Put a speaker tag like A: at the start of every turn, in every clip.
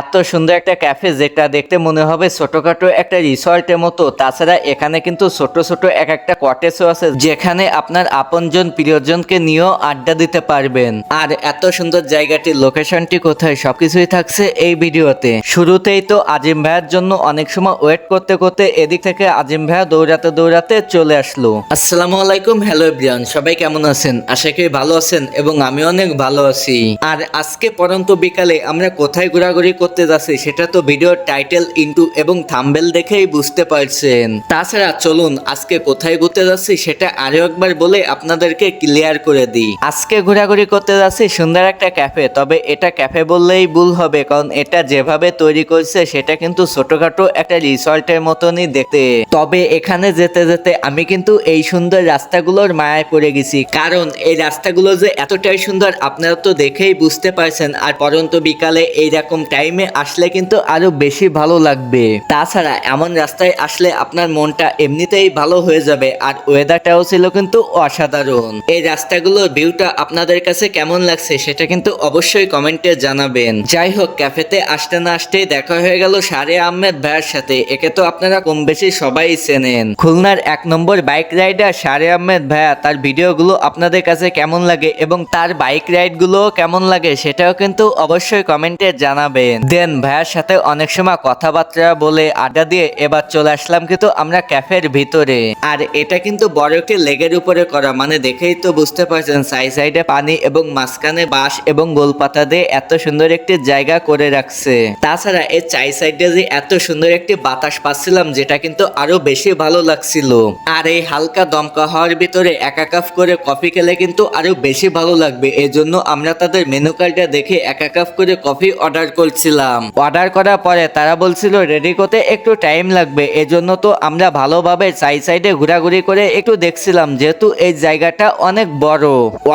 A: এত সুন্দর একটা ক্যাফে যেটা দেখতে মনে হবে ছোটখাটো একটা রিসর্টের মতো। তাছাড়া এখানে কিন্তু ছোট ছোট এক একটা কটেজও আছে যেখানে আপনার আপনজন প্রিয়জনকে নিয়েও আড্ডা দিতে পারবেন। আর এত সুন্দর জায়গাটির লোকেশনটি কোথায় সবকিছুই থাকছে এই ভিডিওতে। শুরুতেই তো আজিম ভাইয়ের জন্য অনেক সময় ওয়েট করতে করতে এদিক থেকে আজিম ভাইয়া দৌড়াতে দৌড়াতে চলে আসলো। আসসালামু আলাইকুম হ্যালো ব্রিয়ান সবাই কেমন আছেন? আশা করি ভালো আছেন এবং আমি অনেক ভালো আছি। আর আজকে পরন্ত বিকালে আমরা কোথায় ঘোরাঘুরি করতে যাচ্ছি, সেটা তো ভিডিওর টাইটেল ইন্টু এবং থাম্বেল দেখেই বুঝতে পারছেন। তাছাড়া চলুন, আজকে কোথায় ঘুরতে যাচ্ছি সেটা আরও একবার বলে আপনাদেরকে ক্লিয়ার করে দিই। আজকে ঘোরাঘুরি করতে যাচ্ছি সুন্দর একটা ক্যাফে তবে এটা ক্যাফে বললেই ভুল হবে, কারণ এটা যেভাবে তৈরি করছে, সেটা কিন্তু ছোটখাটো একটা রিসর্টের মতনই দেখতে। তবে এখানে যেতে যেতে আমি কিন্তু এই সুন্দর রাস্তাগুলোর মায়ায় পড়ে গেছি, কারণ এই রাস্তাগুলো যে এতটাই সুন্দর, আপনারা তো দেখেই বুঝতে পারছেন, আর পরন্ত বিকালে এইরকম টাইমে আসলে কিন্তু আরও বেশি ভালো লাগবে। তাছাড়া এমন রাস্তায় আসলে আপনার মনটা এমনিতেই ভালো হয়ে যাবে আর ওয়েদারটাও ছিল কিন্তু অসাধারণ। এই রাস্তাগুলোর ভিউটা আপনাদের কাছে কেমন লাগছে সেটা কিন্তু অবশ্যই কমেন্টে জানাবেন। যাই হোক ক্যাফেতে আসতে না আসতেই দেখা হয়ে গেল সারে আহমেদ ভাইয়ের সাথে। একে তো আপনারা কম বেশি সবাই চেনেন। খুলনার এক নম্বর বাইক রাইডার সারে আহমেদ ভাইয়া, তার ভিডিওগুলো আপনাদের কাছে কেমন লাগে এবং তার বাইক রাইডগুলো কেমন লাগে সেটাও কিন্তু অবশ্যই কমেন্টে জানাবেন। দেন। ভাইয়ার সাথে অনেক সময় কথাবার্তা বলে আড্ডা দিয়ে এবার চলে আসলাম কিন্তু আমরা ক্যাফের ভিতরে। আর এটা কিন্তু বড় একটি লেগের উপরে করা মানে দেখেই তো বুঝতে পারছেন সাইড সাইডে পানি এবং মাঝখানে বাঁশ এবং গোলপাতা দিয়ে এত সুন্দর একটি জায়গা করে রাখছে। তাছাড়া এর চাই সাইডে যে এত সুন্দর একটি বাতাস পাচ্ছিলাম, যেটা কিন্তু আরও বেশি ভালো লাগছিল। আর এই হালকা দমকা হওয়ার ভিতরে একা কাপ করে কফি খেলে কিন্তু আরও বেশি ভালো লাগবে। এজন্য আমরা তাদের মেনু কার্ডটা দেখে একা কাপ করে কফি অর্ডার করছিলাম অর্ডার করার পরে তারা বলছিল রেডি করতে একটু টাইম লাগবে। এজন্য তো আমরা ভালোভাবে সাইড সাইডে ঘোরাঘুরি করে একটু দেখছিলাম, যেহেতু এই জায়গাটা অনেক বড়।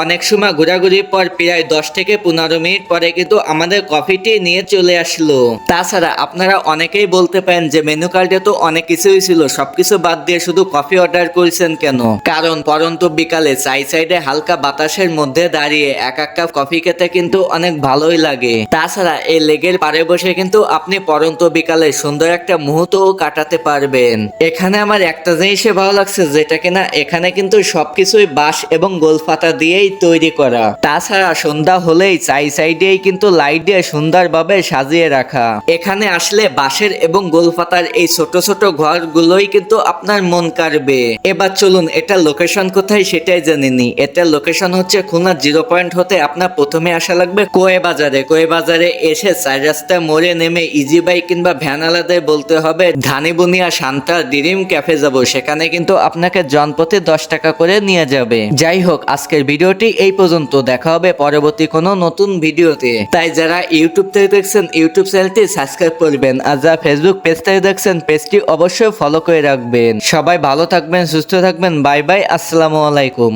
A: অনেক সময় ঘোরাঘুরির পর প্রায় দশ থেকে পনেরো মিনিট পরে কিন্তু আমাদের কফিটি নিয়ে চলে আসলো। তাছাড়া আপনারা অনেকেই বলতে পারেন যে মেনু কার্ডে তো অনেক কিছুই ছিল, সবকিছু বাদ দিয়ে শুধু কফি অর্ডার করছেন কেন? কারণ পরন্ত বিকালে সাইড সাইডে হালকা বাতাসের মধ্যে দাঁড়িয়ে এক এক কাপ কফি খেতে কিন্তু অনেক ভালোই লাগে। তাছাড়া এই লেগের পারে বসে কিন্তু আপনি পরন্ত বিকালে সুন্দর একটা মুহূর্তও কাটাতে পারবেন। এখানে আমার একটা জিনিসে ভালো লাগছে, যেটা কিনা এখানে কিন্তু সবকিছুই বাঁশ এবং গোলপাতা দিয়েই তৈরি করা। তাছাড়া সন্ধ্যা হলেই চাই সাইডেই কিন্তু লাইট দিয়ে সুন্দরভাবে সাজিয়ে রাখা। এখানে আসলে বাঁশের এবং গোলপাতার এই ছোট ছোট ঘরগুলোই কিন্তু আপনার মন কাড়বে। এবার চলুন, এটা লোকেশন কোথায় সেটাই জানিনি এটার লোকেশন হচ্ছে খুলনা জিরো পয়েন্ট হতে আপনার প্রথমে আসা লাগবে কোয়ে বাজারে কোয়ে বাজারে এসে চার রাস্তা মোড়ে নেমে ইজি বাইক কিংবা ভ্যান আলাদায় বলতে হবে ধানিবুনিয়া শান্তা ডিরিম ক্যাফে যাব। সেখানে কিন্তু আপনাকে জনপথে দশ টাকা করে নিয়ে যাবে। যাই হোক, আজকের ভিডিওটি এই পর্যন্ত। দেখা হবে পরবর্তী কোনো নতুন ভিডিওতে। তাই যারা ইউটিউব থেকে দেখছেন ইউটিউব চ্যানেলটি সাবস্ক্রাইব করবেন। আর যারা ফেসবুক পেজ থেকে দেখছেন পেজটি অবশ্যই ফলো করে রাখবেন। সবাই ভালো থাকবেন, সুস্থ থাকবেন। বাই বাই, আসসালামু আলাইকুম।